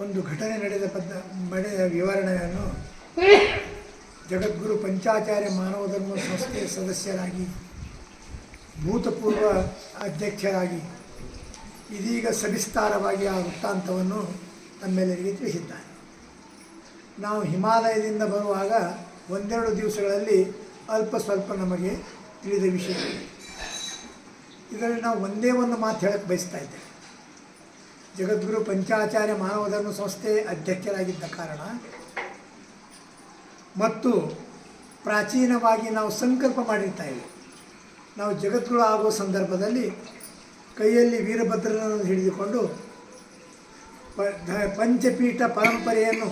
ಒಂದು ಘಟನೆ ನಡೆದ ಪದ್ದ, ನಡೆದ ವಿವರಣೆಯನ್ನು ಜಗದ್ಗುರು ಪಂಚಾಚಾರ್ಯ ಮಾನವ ಧರ್ಮ ಸಂಸ್ಥೆಯ ಸದಸ್ಯರಾಗಿ, ಭೂತಪೂರ್ವ ಅಧ್ಯಕ್ಷರಾಗಿ, ಇದೀಗ ಸವಿಸ್ತಾರವಾಗಿ ಆ ವೃತ್ತಾಂತವನ್ನು ನಮ್ಮೆಲ್ಲರಿಗೆ ತಿಳಿಸಿದ್ದಾರೆ. ನಾವು ಹಿಮಾಲಯದಿಂದ ಬರುವಾಗ ಒಂದೆರಡು ದಿವಸಗಳಲ್ಲಿ ಅಲ್ಪ ಸ್ವಲ್ಪ ನಮಗೆ ತಿಳಿದ ವಿಷಯ. ಇದರಲ್ಲಿ ನಾವು ಒಂದೇ ಒಂದು ಮಾತು ಹೇಳಕ್ಕೆ ಬಯಸ್ತಾ ಇದ್ದೇವೆ. ಜಗದ್ಗುರು ಪಂಚಾಚಾರ್ಯ ಮಾನವ ಧರ್ಮ ಸಂಸ್ಥೆ ಅಧ್ಯಕ್ಷರಾಗಿದ್ದ ಕಾರಣ. ಮತ್ತು ಪ್ರಾಚೀನವಾಗಿ ನಾವು ಸಂಕಲ್ಪ ಮಾಡಿರ್ತಾ ಇದ್ದೀವಿ ನಾವು ಜಗದ್ಗುರು ಆಗುವ ಸಂದರ್ಭದಲ್ಲಿ ಕೈಯಲ್ಲಿ ವೀರಭದ್ರನನ್ನು ಹಿಡಿದುಕೊಂಡು ಪಂಚಪೀಠ ಪರಂಪರೆಯನ್ನು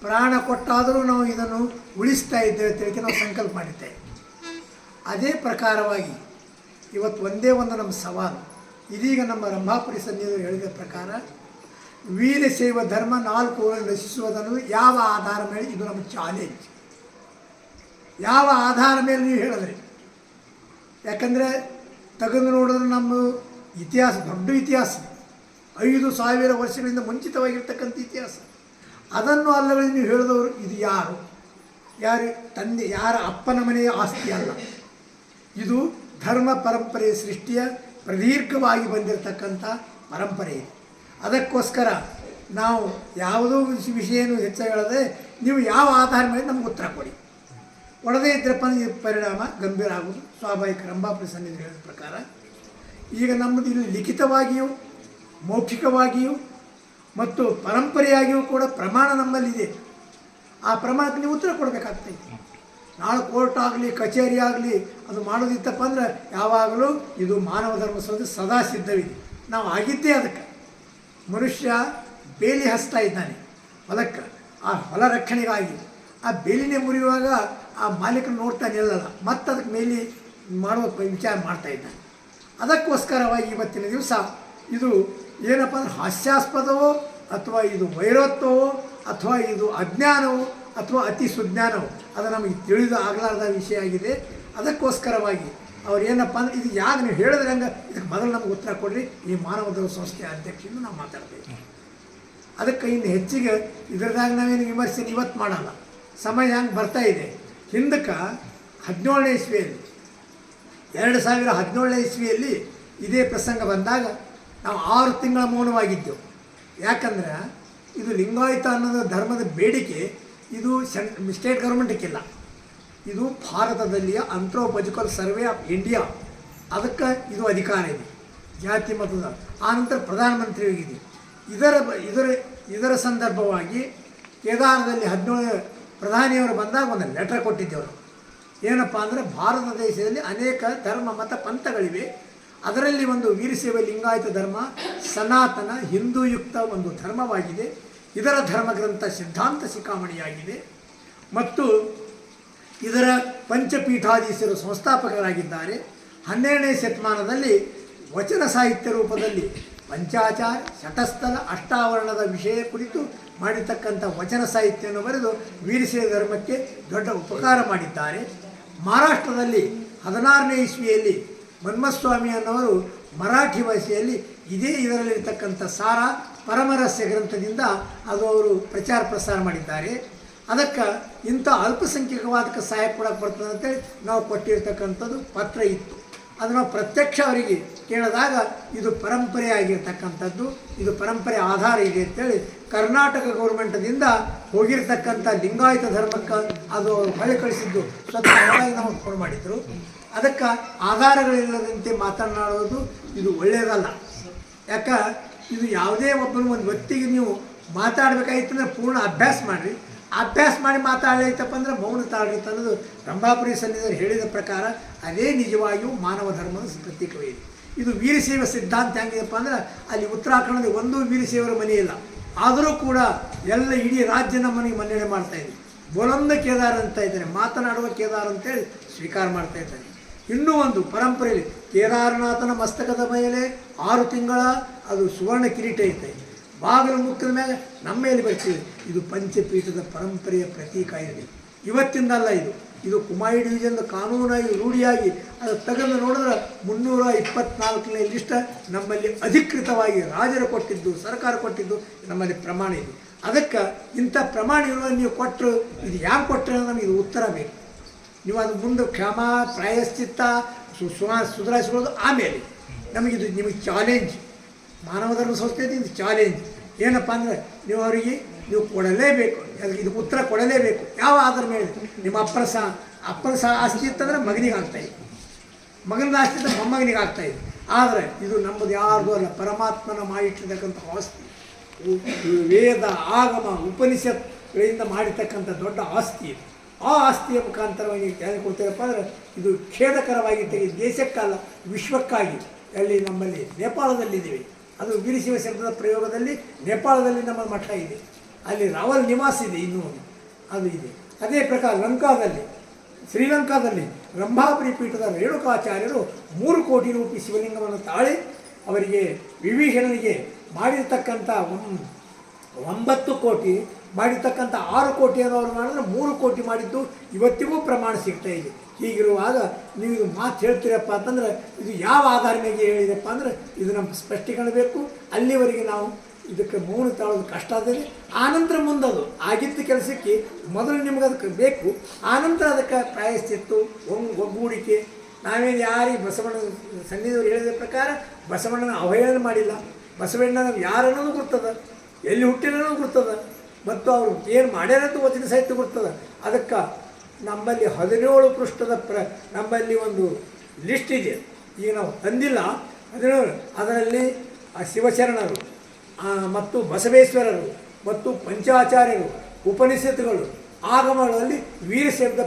ಪ್ರಾಣ ಕೊಟ್ಟಾದರೂ ನಾವು ಇದನ್ನು ಉಳಿಸ್ತಾ ಇದ್ದೇವೆ ಅಂತ ಹೇಳಿ ನಾವು ಸಂಕಲ್ಪ ಮಾಡಿದ್ದೇವೆ. ಅದೇ ಪ್ರಕಾರವಾಗಿ ಇವತ್ತು ಒಂದೇ ಒಂದು ನಮ್ಮ ಸವಾಲು. ಇದೀಗ ನಮ್ಮ ರಂಭಾಪುರಿ ಸನ್ನಿಧಿಗಳು ಹೇಳಿದ ಪ್ರಕಾರ ವೀರಶೈವ ಧರ್ಮ ನಾಲ್ಕು ರಚಿಸುವುದನ್ನು ಯಾವ ಆಧಾರ ಮೇಲೆ ಇದು ನಮ್ಮ ಚಾಲೆಂಜ್ ಯಾವ ಆಧಾರ ಮೇಲೆ ನೀವು ಹೇಳಿದ್ರಿ? ಯಾಕಂದರೆ ತೆಗೆದು ನೋಡಿದ್ರೆ ನಮ್ಮ ಇತಿಹಾಸ, ದೊಡ್ಡ ಇತಿಹಾಸ, ಐದು ಸಾವಿರ ವರ್ಷಗಳಿಂದ ಮುಂಚಿತವಾಗಿರ್ತಕ್ಕಂಥ ಇತಿಹಾಸ. ಅದನ್ನು ಅಲ್ಲವೇ ನೀವು ಹೇಳಿದವರು ಇದು ಯಾರು? ಯಾರು? ತಂದೆ, ಯಾರ ಅಪ್ಪನ ಮನೆಯ ಆಸ್ತಿ ಅಲ್ಲ. ಇದು ಧರ್ಮ ಪರಂಪರೆಯ ಸೃಷ್ಟಿಯ ಪ್ರದೀರ್ಘವಾಗಿ ಬಂದಿರತಕ್ಕಂಥ ಪರಂಪರೆ ಇದೆ. ಅದಕ್ಕೋಸ್ಕರ ನಾವು ಯಾವುದೋ ವಿಷ- ವಿಷಯನೂ ಹೆಚ್ಚು ಹೇಳದೆ ನೀವು ಯಾವ ಆಧಾರ ಮೇಲೆ ನಮ್ಗೆ ಉತ್ತರ ಕೊಡಿ. ಒಡದೇ ಇದ್ರಪ್ಪ ಪರಿಣಾಮ ಗಂಭೀರ ಆಗುವುದು. ಸ್ವಾಭಾವಿಕ ರಂಭಾಪುರಿ ಸನ್ನಿಧಿ ಹೇಳಿದ ಪ್ರಕಾರ. ಈಗ ನಮ್ಮದು ಇಲ್ಲಿ ಲಿಖಿತವಾಗಿಯೂ, ಮೌಖಿಕವಾಗಿಯೂ ಮತ್ತು ಪರಂಪರೆಯಾಗಿಯೂ ಕೂಡ ಪ್ರಮಾಣ ನಮ್ಮಲ್ಲಿದೆ. ಆ ಪ್ರಮಾಣಕ್ಕೆ ನೀವು ಉತ್ತರ ಕೊಡಬೇಕಾಗ್ತೈತೆ ನಾಳೆ ಕೋರ್ಟ್ ಆಗಲಿ, ಕಚೇರಿ ಆಗಲಿ ಅದು ಮಾಡೋದಿತ್ತಪ್ಪ ಅಂದ್ರೆ ಯಾವಾಗಲೂ ಇದು ಮಾನವ ಧರ್ಮ ಸಂಸ್ಥೆ ಸದಾ ಸಿದ್ಧವಿದೆ. ನಾವು ಆಗಿದ್ದೇ ಅದಕ್ಕೆ. ಮನುಷ್ಯ ಬೇಲಿ ಹಸ್ತಾ ಇದ್ದಾನೆ, ಹೊಲಕ್ಕೆ. ಆ ಹೊಲ ರಕ್ಷಣೆಗಾಗಿ. ಆ ಬೇಲಿನೇ ಮುರಿಯುವಾಗ ಆ ಮಾಲೀಕರು ನೋಡ್ತಾ ನಿಲ್ಲಲ್ಲ. ಮತ್ತೆ ಅದಕ್ಕೆ ಮೇಲೆ ಮಾಡುವ ವಿಚಾರ ಮಾಡ್ತಾ ಇದ್ದಾನೆ. ಅದಕ್ಕೋಸ್ಕರವಾಗಿ ಇವತ್ತಿನ ದಿವಸ ಇದು ಏನಪ್ಪ ಅಂದ್ರೆ ಹಾಸ್ಯಾಸ್ಪದವೋ ಅಥವಾ ಇದು ವೈರತ್ವವೋ ಅಥವಾ ಇದು ಅಜ್ಞಾನವೋ ಅಥವಾ ಅತಿ ಸುಜ್ಞಾನವು. ಅದು ನಮಗೆ ತಿಳಿದು ಆಗಲಾರದ ವಿಷಯ ಆಗಿದೆ. ಅದಕ್ಕೋಸ್ಕರವಾಗಿ ಅವ್ರು ಏನಪ್ಪ ಅಂದ್ರೆ, ಇದು ಯಾಕೆ ನೀವು ಹೇಳಿದ್ರೆ ಹಂಗೆ, ಇದಕ್ಕೆ ಮೊದಲು ನಮ್ಗೆ ಉತ್ತರ ಕೊಡ್ರಿ. ಈ ಮಾನವ ಸಂಸ್ಥೆ ಸಂಸ್ಥೆಯ ಅಧ್ಯಕ್ಷರಿಂದ ನಾವು ಮಾತಾಡ್ತೀವಿ. ಅದಕ್ಕೆ ಇನ್ನು ಹೆಚ್ಚಿಗೆ ಇದ್ರದಾಗ ನಾವೇನು ವಿಮರ್ಶೆ ಇವತ್ತು ಮಾಡಲ್ಲ. ಸಮಯ ಹಂಗೆ ಬರ್ತಾ ಇದೆ. ಹಿಂದಕ್ಕೆ ಹದಿನೇಳನೇ ಇಸ್ವಿಯಲ್ಲಿ, ಎರಡು ಸಾವಿರ ಹದಿನೇಳನೇ ಇಸ್ವಿಯಲ್ಲಿ ಇದೇ ಪ್ರಸಂಗ ಬಂದಾಗ ನಾವು ಆರು ತಿಂಗಳ ಮೌನವಾಗಿದ್ದೆವು. ಯಾಕಂದ್ರೆ ಇದು ಲಿಂಗಾಯತ ಅನ್ನೋದು ಧರ್ಮದ ಬೇಡಿಕೆ ಇದು ಸೆಂಟ್ ಸ್ಟೇಟ್ ಗೌರ್ಮೆಂಟಕ್ಕಿಲ್ಲ ಇದು ಭಾರತದಲ್ಲಿಯ ಅಂಥ್ರೋಪಜಿಕಲ್ ಸರ್ವೆ ಆಫ್ ಇಂಡಿಯಾ ಅದಕ್ಕೆ ಇದು ಅಧಿಕಾರ ಇದೆ. ಜಾತಿ ಮತದ ಆನಂತರ ಪ್ರಧಾನಮಂತ್ರಿಯಾಗಿದೆ ಇದರ ಇದರ ಇದರ ಸಂದರ್ಭವಾಗಿ ಕೇದಾರದಲ್ಲಿ ಹದಿನೇಳು ಪ್ರಧಾನಿಯವರು ಬಂದಾಗ ಒಂದು ಲೆಟರ್ ಕೊಟ್ಟಿದ್ದೆವರು. ಏನಪ್ಪ ಅಂದರೆ ಭಾರತ ದೇಶದಲ್ಲಿ ಅನೇಕ ಧರ್ಮ ಮತ ಪಂಥಗಳಿವೆ. ಅದರಲ್ಲಿ ಒಂದು ವೀರಶೈವ ಲಿಂಗಾಯತ ಧರ್ಮ, ಸನಾತನ, ಹಿಂದೂಯುಕ್ತ ಒಂದು ಧರ್ಮವಾಗಿದೆ. ಇದರ ಧರ್ಮಗ್ರಂಥ ಸಿದ್ಧಾಂತ ಶಿಖಾಮಣಿಯಾಗಿದೆ ಮತ್ತು ಇದರ ಪಂಚಪೀಠಾಧೀಶರು ಸಂಸ್ಥಾಪಕರಾಗಿದ್ದಾರೆ. ಹನ್ನೆರಡನೇ ಶತಮಾನದಲ್ಲಿ ವಚನ ಸಾಹಿತ್ಯ ರೂಪದಲ್ಲಿ ಪಂಚಾಚಾರ ಶಟಸ್ಥಲ ಅಷ್ಟಾವರಣದ ವಿಷಯ ಕುರಿತು ಮಾಡಿರ್ತಕ್ಕಂಥ ವಚನ ಸಾಹಿತ್ಯವನ್ನು ಬರೆದು ವೀರಶೈವ ಧರ್ಮಕ್ಕೆ ದೊಡ್ಡ ಉಪಕಾರ ಮಾಡಿದ್ದಾರೆ. ಮಹಾರಾಷ್ಟ್ರದಲ್ಲಿ ಹದಿನಾರನೇ ಇಸ್ವಿಯಲ್ಲಿ ಮನ್ಮಸ್ವಾಮಿ ಅನ್ನೋರು ಮರಾಠಿ ಭಾಷೆಯಲ್ಲಿ ಇದೇ ಇದರಲ್ಲಿರ್ತಕ್ಕಂಥ ಸಾರ ಪರಮರಸ್ಯ ಗ್ರಂಥದಿಂದ ಅದು ಅವರು ಪ್ರಚಾರ ಪ್ರಸಾರ ಮಾಡಿದ್ದಾರೆ. ಅದಕ್ಕೆ ಇಂಥ ಅಲ್ಪಸಂಖ್ಯಾಕವಾದಕ್ಕೆ ಸಹಾಯ ಕೊಡಕ್ಕೆ ಬರ್ತದೆ ಅಂತೇಳಿ ನಾವು ಕೊಟ್ಟಿರ್ತಕ್ಕಂಥದ್ದು ಪತ್ರ ಇತ್ತು. ಅದನ್ನು ಪ್ರತ್ಯಕ್ಷ ಅವರಿಗೆ ಕೇಳಿದಾಗ ಇದು ಪರಂಪರೆ ಆಗಿರ್ತಕ್ಕಂಥದ್ದು, ಇದು ಪರಂಪರೆ ಆಧಾರ ಇದೆ ಅಂತೇಳಿ ಕರ್ನಾಟಕ ಗೌರ್ಮೆಂಟದಿಂದ ಹೋಗಿರ್ತಕ್ಕಂಥ ಲಿಂಗಾಯತ ಧರ್ಮಕ್ಕೆ ಅದು ಹೊಳೆ ಕಳಿಸಿದ್ದು ಸ್ವತಃ ನಾವು ಫೋನ್ ಮಾಡಿದ್ರು. ಅದಕ್ಕೆ ಆಧಾರಗಳಿಲ್ಲದಂತೆ ಮಾತನಾಡೋದು ಇದು ಒಳ್ಳೆಯದಲ್ಲ. ಯಾಕ ಇದು ಯಾವುದೇ ಒಬ್ಬನ ಒಂದು ವ್ಯಕ್ತಿಗೆ ನೀವು ಮಾತಾಡ್ಬೇಕಾಗಿತ್ತು ಅಂದ್ರೆ ಪೂರ್ಣ ಅಭ್ಯಾಸ ಮಾಡಿರಿ. ಅಭ್ಯಾಸ ಮಾಡಿ ಮಾತಾಡಲಿತ್ತಪ್ಪ ಅಂದ್ರೆ ಮೌನ ತಾಳ್ರಿ ಅನ್ನೋದು ರಂಭಾಪುರಿ ಸನ್ನಿಧರು ಹೇಳಿದ ಪ್ರಕಾರ ಅದೇ ನಿಜವಾಗಿಯೂ ಮಾನವ ಧರ್ಮದ ಪ್ರತೀಕವೇ ಇದೆ. ವೀರಶೈವ ಸಿದ್ಧಾಂತ ಹೆಂಗಿದೆಪ್ಪ ಅಂದ್ರೆ ಅಲ್ಲಿ ಉತ್ತರಾಖಂಡದಲ್ಲಿ ಒಂದೂ ವೀರಶೈವರ ಮನೆ ಇಲ್ಲ. ಆದರೂ ಕೂಡ ಎಲ್ಲ ಇಡೀ ರಾಜ್ಯ ನಮ್ಮನಿಗೆ ಮನ್ನಣೆ ಮಾಡ್ತಾ ಇದೆ. ಬೊಲಂದ ಕೇದಾರ ಅಂತ ಇದ್ದಾನೆ, ಮಾತನಾಡುವ ಕೇದಾರ ಅಂತೇಳಿ ಸ್ವೀಕಾರ ಮಾಡ್ತಾ ಇದ್ದಾನೆ. ಇನ್ನೂ ಒಂದು ಪರಂಪರೆಯಲ್ಲಿ ಕೇದಾರನಾಥನ ಮಸ್ತಕದ ಮೇಲೆ ಆರು ತಿಂಗಳ ಅದು ಸುವರ್ಣ ಕಿರೀಟ ಐತೆ. ಬಾಗಿಲು ಮುಕ್ಕಿದ ಮೇಲೆ ನಮ್ಮ ಮೇಲೆ ಬರ್ತೀವಿ ಇದು ಪಂಚಪೀಠದ ಪರಂಪರೆಯ ಪ್ರತೀಕ ಇದೆ ಇವತ್ತಿಂದಲ್ಲ ಇದು. ಇದು ಕುಮಾರಿ ಡಿವಿಷನ್ ಕಾನೂನಾಗಿ, ರೂಢಿಯಾಗಿ, ಅದು ತೆಗೆದು ನೋಡಿದ್ರೆ ಮುನ್ನೂರ ಇಪ್ಪತ್ನಾಲ್ಕನೇ ಲಿಸ್ಟ್ ನಮ್ಮಲ್ಲಿ ಅಧಿಕೃತವಾಗಿ ರಾಜರು ಕೊಟ್ಟಿದ್ದು, ಸರ್ಕಾರ ಕೊಟ್ಟಿದ್ದು ನಮ್ಮಲ್ಲಿ ಪ್ರಮಾಣ ಇದೆ. ಅದಕ್ಕೆ ಇಂಥ ಪ್ರಮಾಣ ಇರುವ ನೀವು ಕೊಟ್ಟರು ಇದು ಯಾಕೆ ಕೊಟ್ಟರೆ ನಮಗೆ ಇದು ಉತ್ತರ ಬೇಕು. ನೀವು ಅದು ಮುಂದೆ ಕ್ಷಮ, ಪ್ರಾಯಶ್ಚಿತ್ತ ಸುಧಾರಿಸ್ಕೊಳ್ಳೋದು ಆಮೇಲೆ. ನಮಗಿದು ನಿಮಗೆ ಚಾಲೆಂಜ್ ಮಾನವ ಧರ್ಮ ಇದು ಚಾಲೆಂಜ್ ಏನಪ್ಪ ಅಂದರೆ ನೀವು ಅವರಿಗೆ ನೀವು ಕೊಡಲೇಬೇಕು. ಅದಕ್ಕೆ ಇದು ಉತ್ತರ ಕೊಡಲೇಬೇಕು. ಯಾವ ಆಧಾರ ಮೇಲೆ? ನಿಮ್ಮ ಅಪ್ಪನ ಸಹ ಅಪ್ಪನ ಸಹ ಆಸ್ತಿ ಇತ್ತಂದರೆ ಮಗನಿಗೆ ಆಗ್ತಾಯಿದೆ ಮಗನ ಆಸ್ತಿ ಇದ್ದರೆ ಮೊಮ್ಮಗನಿಗೆ ಆಗ್ತಾಯಿದೆ ಆದರೆ ಇದು ನಮ್ಮದು ಯಾರ್ದು ಅಲ್ಲ, ಪರಮಾತ್ಮನ ಮಾಡಿಟ್ಟಿರ್ತಕ್ಕಂಥ ಆಸ್ತಿ. ವೇದ, ಆಗಮ, ಉಪನಿಷತ್ಗಳಿಂದ ಮಾಡಿರ್ತಕ್ಕಂಥ ದೊಡ್ಡ ಆಸ್ತಿ ಇದು. ಆ ಆಸ್ತಿಯ ಮುಖಾಂತರವಾಗಿ ಏನು ಕೊಡ್ತೇವಪ್ಪ ಅಂದರೆ ಇದು ಖೇದಕರವಾಗಿ ತೆಗೆದು ದೇಶಕ್ಕಲ್ಲ, ವಿಶ್ವಕ್ಕಾಗಿ. ಅಲ್ಲಿ ನಮ್ಮಲ್ಲಿ ನೇಪಾಳದಲ್ಲಿದ್ದೀವಿ. ಅದು ವೀರಶಿವ ಶಬ್ದದ ಪ್ರಯೋಗದಲ್ಲಿ ನೇಪಾಳದಲ್ಲಿ ನಮ್ಮ ಮಠ ಇದೆ ಅಲ್ಲಿ ರಾವಲ್ ನಿವಾಸ ಇದೆ ಇನ್ನೂ. ಅದು ಇದೆ ಅದೇ ಪ್ರಕಾರ ಲಂಕಾದಲ್ಲಿ, ಶ್ರೀಲಂಕಾದಲ್ಲಿ ರಂಭಾಪುರಿ ಪೀಠದ ರೇಣುಕಾಚಾರ್ಯರು ಮೂರು ಕೋಟಿ ರೂಪಾಯಿ ಶಿವಲಿಂಗವನ್ನು ತಾಳಿ ಅವರಿಗೆ ವಿಭೀಷಣನಿಗೆ ಮಾಡಿರ್ತಕ್ಕಂಥ ಒಂಬತ್ತು ಕೋಟಿ ಮಾಡಿರ್ತಕ್ಕಂಥ ಆರು ಕೋಟಿ ಅವರು ಮಾಡಿದ್ರೆ ಮೂರು ಕೋಟಿ ಮಾಡಿದ್ದು ಇವತ್ತಿಗೂ ಪ್ರಮಾಣ ಸಿಗ್ತಾ ಇದೆ. ಹೀಗಿರುವಾಗ ನೀವು ಇದು ಮಾತು ಹೇಳ್ತೀರಪ್ಪ ಅಂತಂದ್ರೆ ಇದು ಯಾವ ಆಧಾರ ಮೇಲೆ ಹೇಳಿದಪ್ಪ ಅಂದರೆ ಇದು ನಮ್ಮ ಸ್ಪಷ್ಟೀಕರಣ ಬೇಕು. ಅಲ್ಲಿವರೆಗೆ ನಾವು ಇದಕ್ಕೆ ಮೌನ ತಾಳೋದು ಕಷ್ಟ ಆದರೆ ಆನಂತರ ಮುಂದದು. ಆಗಿದ್ದ ಕೆಲಸಕ್ಕೆ ಮೊದಲು ನಿಮ್ಗೆ ಅದಕ್ಕೆ ಬೇಕು. ಆನಂತರ ಅದಕ್ಕೆ ಪ್ರಾಯಶ್ಚಿತ್ತು ಒಗ್ ಒಗ್ಗೂಡಿಕೆ. ನಾವೇನು ಯಾರಿಗೆ ಬಸವಣ್ಣ ಸನ್ನಿಧಿಯವರು ಹೇಳಿದ ಪ್ರಕಾರ ಬಸವಣ್ಣನ ಅವಹೇಳನ ಮಾಡಿಲ್ಲ. ಬಸವಣ್ಣನ ಯಾರನ್ನೋದು ಗುರ್ತದ. ಎಲ್ಲಿ ಹುಟ್ಟಿರೋನೂ ಗೊತ್ತದ ಮತ್ತು ಅವರು ಏನು ಮಾಡ್ಯಾರಂತ ವಚನ ಸಹಿತ ಗೊತ್ತದ? ಅದಕ್ಕೆ ನಮ್ಮಲ್ಲಿ ಹದಿನೇಳು ಪೃಷ್ಠದ ಪ್ರ, ನಮ್ಮಲ್ಲಿ ಒಂದು ಲಿಸ್ಟ್ ಇದೆ. ಈಗ ನಾವು ತಂದಿಲ್ಲ. ಹದಿನೇಳು, ಅದರಲ್ಲಿ ಶಿವಶರಣರು ಮತ್ತು ಬಸವೇಶ್ವರರು ಮತ್ತು ಪಂಚಾಚಾರ್ಯರು, ಉಪನಿಷತ್ತುಗಳು, ಆಗಮಗಳಲ್ಲಿ ವೀರಶಬ್ದ